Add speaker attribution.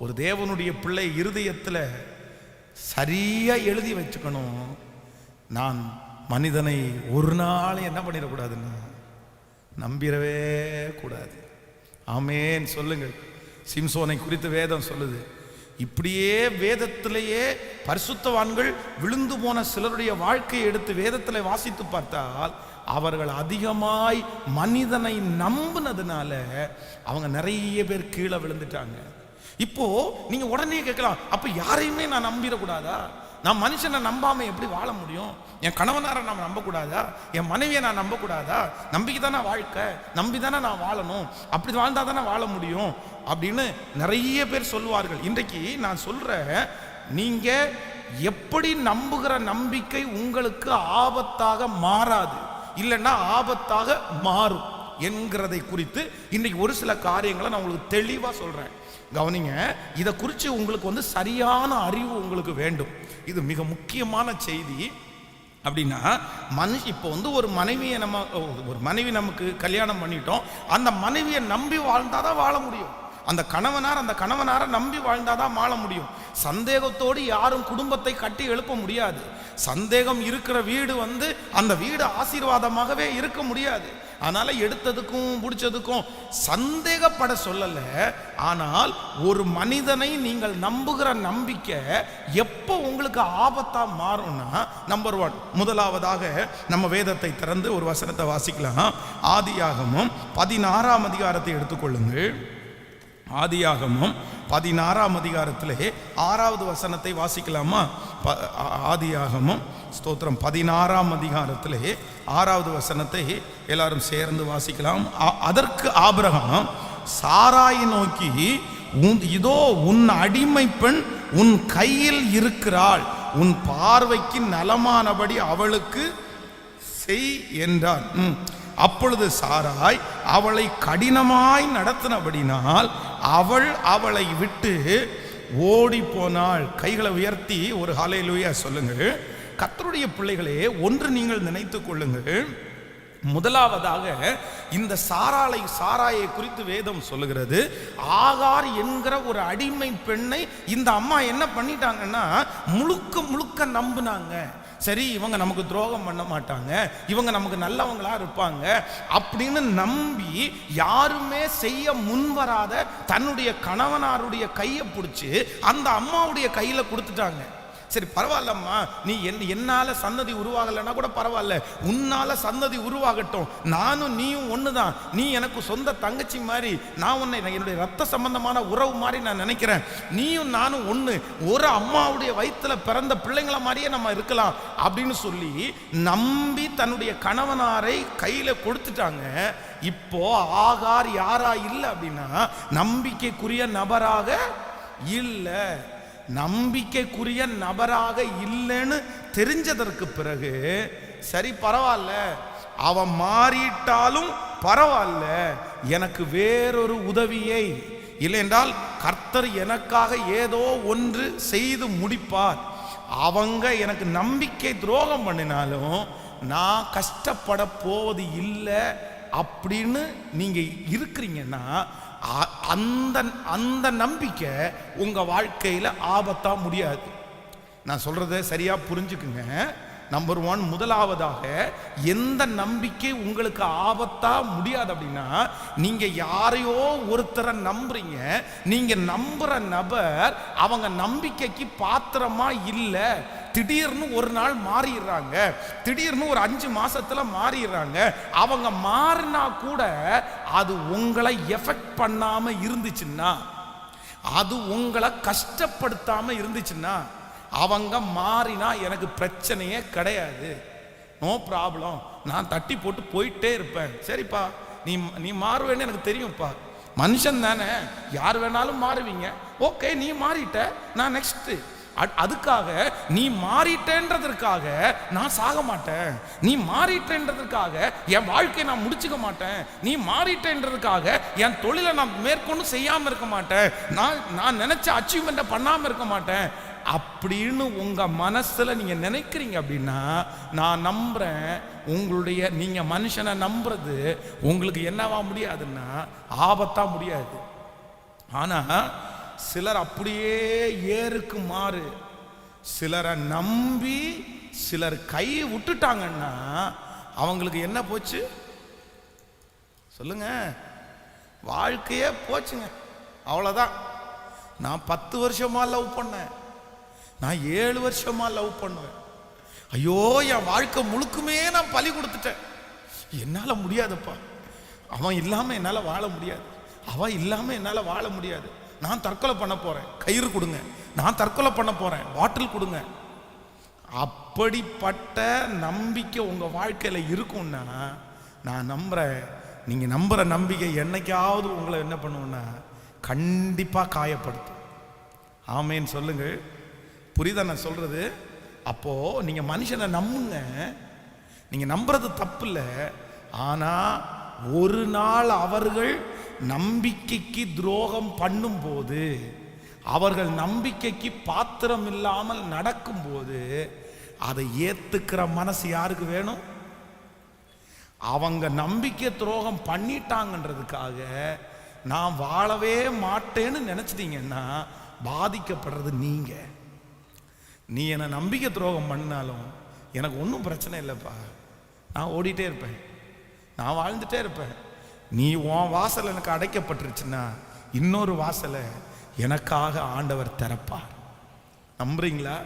Speaker 1: ஒரு தேவனுடைய பிள்ளை இருதயத்தில் சரியாக எழுதி வச்சுக்கணும். நான் மனிதனை ஒரு நாள் என்ன பண்ணிடக்கூடாதுன்னா நம்பிடவே கூடாது. ஆமேன்னு சொல்லுங்கள். சிம்சோனை குறித்து வேதம் சொல்லுது. இப்படியே வேதத்திலேயே பரிசுத்தவான்கள் விழுந்து போன சிலருடைய வாழ்க்கையை எடுத்து வேதத்தில் வாசித்து பார்த்தால் அவர்கள் அதிகமாய் மனிதனை நம்பினதுனால அவங்க நிறைய பேர் கீழே விழுந்துட்டாங்க. இப்போ நீங்க உடனே கேட்கலாம் அப்ப யாரையுமே நான் நம்பிடக்கூடாதா? நான் மனுஷனை நம்பாம எப்படி வாழ முடியும்? என் கணவனாரை நான் நம்பக்கூடாதா? என் மனைவியை நான் நம்பக்கூடாதா? நம்பிக்கை தானே வாழ்க்கை நம்பி தானே நான் வாழணும் அப்படி வாழ்ந்தா தானே வாழ முடியும்? அப்படின்னு நிறைய பேர் சொல்லுவார்கள். இன்றைக்கு நான் சொல்றேன் நீங்க எப்படி நம்புகிற நம்பிக்கை உங்களுக்கு ஆபத்தாக மாறாது. இல்லைன்னா ஆபத்தாக மாறும். என்கிறதை குறித்து இன்னைக்கு ஒரு சில காரியங்களை நான் உங்களுக்கு தெளிவாக சொல்கிறேன் கவனிங்க இதை குறித்து உங்களுக்கு வந்து சரியான அறிவு உங்களுக்கு வேண்டும். இது மிக முக்கியமான செய்தி. அப்படின்னா மனுஷ இப்போ வந்து ஒரு மனைவியை நம்ம ஒரு மனைவி நமக்கு கல்யாணம் பண்ணிட்டோம். அந்த மனைவியை நம்பி வாழ்ந்தாதான் வாழ முடியும். அந்த கணவனார் அந்த கணவனாரை நம்பி வாழ்ந்தாதான் மாள முடியும். சந்தேகத்தோடு யாரும் குடும்பத்தை கட்டி எழுப்ப முடியாது. சந்தேகம் இருக்கிற வீடு வந்து அந்த வீடு ஆசீர்வாதமாகவே இருக்க முடியாது. அதனால எடுத்ததுக்கும் பிடிச்சதுக்கும் சந்தேகப்பட சொல்லல. ஆனால் ஒரு மனிதனை நீங்கள் நம்புகிற நம்பிக்கை எப்போ உங்களுக்கு ஆபத்தா மாறும்னா நம்பர் ஒன் முதலாவதாக நம்ம வேதத்தை திறந்து ஒரு வசனத்தை வாசிக்கலாம். ஆதியாகமும் பதினாறாம் அதிகாரத்தை எடுத்துக்கொள்ளுங்கள். ஆதியாகமும் பதினாறாம் அதிகாரத்திலே ஆறாவது வசனத்தை வாசிக்கலாமா? ப- ஆதியாகமும் ஸ்தோத்திரம். பதினாறாம் அதிகாரத்திலே ஆறாவது வசனத்தை எல்லாரும் சேர்ந்து வாசிக்கலாம். அதற்கு ஆபிரகாம் சாராயை நோக்கி உன் இதோ உன் அடிமை பெண் உன் கையில் இருக்கிறாள். உன் பார்வைக்கு நலமானபடி அவளுக்கு செய் என்றான். அப்பொழுது சாராய் அவளை கடினமாய் நடத்தினபடினால் அவள் அவளை விட்டு ஓடி போனாள். கைகளை உயர்த்தி ஒரு ஹாலையிலுயா சொல்லுங்கள். கத்தருடைய பிள்ளைகளே ஒன்று நீங்கள் நினைத்து கொள்ளுங்கள். முதலாவதாக இந்த சாராளை சாராயை குறித்து வேதம் சொல்லுகிறது. ஆகார் என்கிற ஒரு அடிமை பெண்ணை இந்த அம்மா என்ன பண்ணிட்டாங்கன்னா முழுக்க முழுக்க நம்பினாங்க. சரி இவங்க நமக்கு துரோகம் பண்ண மாட்டாங்க. இவங்க நமக்கு நல்லவங்களா இருப்பாங்க. அப்படின்னு நம்பி யாருமே செய்ய முன்வராத தன்னுடைய கணவனாருடைய கையை பிடிச்சி அந்த அம்மாவுடைய கையில கொடுத்துட்டாங்க. சரி பரவாயில்லம்மா. நீ என் என்னால் சந்ததி உருவாகலைன்னா கூட பரவாயில்ல. உன்னால் சந்ததி உருவாகட்டும். நானும் நீயும் ஒன்று தான் நீ எனக்கு சொந்த தங்கச்சி மாதிரி நான் உன்னை என்னுடைய ரத்த சம்பந்தமான உறவு மாதிரி நான் நினைக்கிறேன். நீயும் நானும் ஒன்று ஒரு அம்மாவுடைய வயிற்றில் பிறந்த பிள்ளைங்கள மாதிரியே நம்ம இருக்கலாம் அப்படின்னு சொல்லி நம்பி தன்னுடைய கணவனாரை கையில் கொடுத்துட்டாங்க. இப்போ ஆகார் யாரா இல்லை அப்படின்னா நம்பிக்கைக்குரிய நபராக இல்லை. நம்பிக்கைக்குரிய நபராக இல்லைன்னு தெரிஞ்சதற்கு பிறகு சரி பரவாயில்ல. அவன் மாறிட்டாலும் பரவாயில்ல. எனக்கு வேறொரு உதவியை. இல்லையென்றால் கர்த்தர் எனக்காக ஏதோ ஒன்று செய்து முடிப்பார். அவங்க எனக்கு நம்பிக்கை துரோகம் பண்ணினாலும் நான் கஷ்டப்பட போவது இல்லை அப்படின்னு நீங்கள் இருக்கிறீங்கன்னா அந்த அந்த நம்பிக்கை உங்கள் வாழ்க்கையில் ஆபத்தாக முடியாது. நான் சொல்கிறத சரியாக புரிஞ்சுக்குங்க. நம்பர் ஒன் முதலாவதாக எந்த நம்பிக்கை உங்களுக்கு ஆபத்தா முடியாது அப்படின்னா நீங்க யாரையோ ஒருத்தரை நம்புறீங்க. நீங்க நம்புற நபர் அவங்க நம்பிக்கைக்கு பாத்திரமா இல்லை. திடீர்னு ஒரு நாள் மாறிடுறாங்க. திடீர்னு ஒரு அஞ்சு மாசத்துல மாறிடுறாங்க. அவங்க மாறினா கூட அது உங்களை எஃபெக்ட் பண்ணாம இருந்துச்சுன்னா அது உங்களை கஷ்டப்படுத்தாம இருந்துச்சுன்னா அவங்க மாறினா எனக்கு பிரச்சனையே கிடையாது. நோ ப்ராப்ளம் நான் தட்டி போட்டு போயிட்டே இருப்பேன். சரிப்பா. நீ நீ மாறுவேன்னு எனக்கு தெரியும்ப்பா. மனுஷன் தானே. யார் வேணாலும் மாறுவீங்க. ஓகே நீ மாறிட்ட. நான் நெக்ஸ்ட்டு அதுக்காக நீ மாறிட்டேன்றதற்காக நான் சாக மாட்டேன். நீ மாறிட்டேன்றதற்காக என் வாழ்க்கையை நான் முடிச்சுக்க மாட்டேன். நீ மாறிட்டேன்றதுக்காக என் தொழிலை நான் மேற்கொண்டு செய்யாமல் இருக்க மாட்டேன். நான் நான் நினச்ச அச்சீவ்மெண்ட்டை பண்ணாமல் இருக்க மாட்டேன். அப்படின்னு உங்கள் மனசில் நீங்கள் நினைக்கிறீங்க அப்படின்னா நான் நம்புகிறேன் உங்களுடைய நீங்கள் மனுஷனை நம்புறது உங்களுக்கு என்னவா முடியாதுன்னா ஆபத்தா முடியாது. ஆனால் சிலர் அப்படியே ஏருக்கு மாறு. சிலரை நம்பி சிலர் கை விட்டுட்டாங்கன்னா அவங்களுக்கு என்ன போச்சு? சொல்லுங்க. வாழ்க்கையே போச்சுங்க. அவ்வளோதான் நான் பத்து வருஷமா லவ் பண்ணேன். நான் ஏழு வருஷமா லவ் பண்ணுவேன். ஐயோ என் வாழ்க்கை முழுக்குமே நான் பலி கொடுத்துட்டேன். என்னால் முடியாதுப்பா. அவன் இல்லாமல் என்னால் வாழ முடியாது. அவன் இல்லாமல் என்னால் வாழ முடியாது. நான் தற்கொலை பண்ண போகிறேன் கயிறு கொடுங்க. நான் தற்கொலை பண்ண போகிறேன் பாட்டில் கொடுங்க. அப்படிப்பட்ட நம்பிக்கை உங்கள் வாழ்க்கையில் இருக்கும்னா நான் நம்புகிறேன் நீங்கள் நம்புகிற நம்பிக்கை என்னைக்காவது உங்களை என்ன பண்ணுவோன்னா கண்டிப்பாக காயப்படுத்தும். ஆமேன்னு சொல்லுங்கள். புரியுதா நான் சொல்கிறது அப்போது நீங்கள் மனுஷனை நம்புங்க. நீங்கள் நம்புறது தப்பு இல்லை. ஆனால் ஒரு நாள் அவர்கள் நம்பிக்கைக்கு துரோகம் பண்ணும்போது அவர்கள் நம்பிக்கைக்கு பாத்திரம் இல்லாமல் நடக்கும்போது அதை ஏத்துக்கிற மனசு யாருக்கு வேணும்? அவங்க நம்பிக்கை துரோகம் பண்ணிட்டாங்கன்றதுக்காக நான் வாழவே மாட்டேன்னு நினைச்சிட்டீங்கன்னா பாதிக்கப்படுறது நீங்க. நீ என்னை நம்பிக்கை துரோகம் பண்ணாலும் எனக்கு ஒன்றும் பிரச்சனை இல்லைப்பா. நான் ஓடிட்டே இருப்பேன். நான் வாழ்ந்துட்டே இருப்பேன். நீ உன் வாசல் எனக்கு அடைக்கப்பட்டுருச்சுன்னா இன்னொரு வாசலை எனக்காக ஆண்டவர் திறப்பார். நம்புறீங்களா?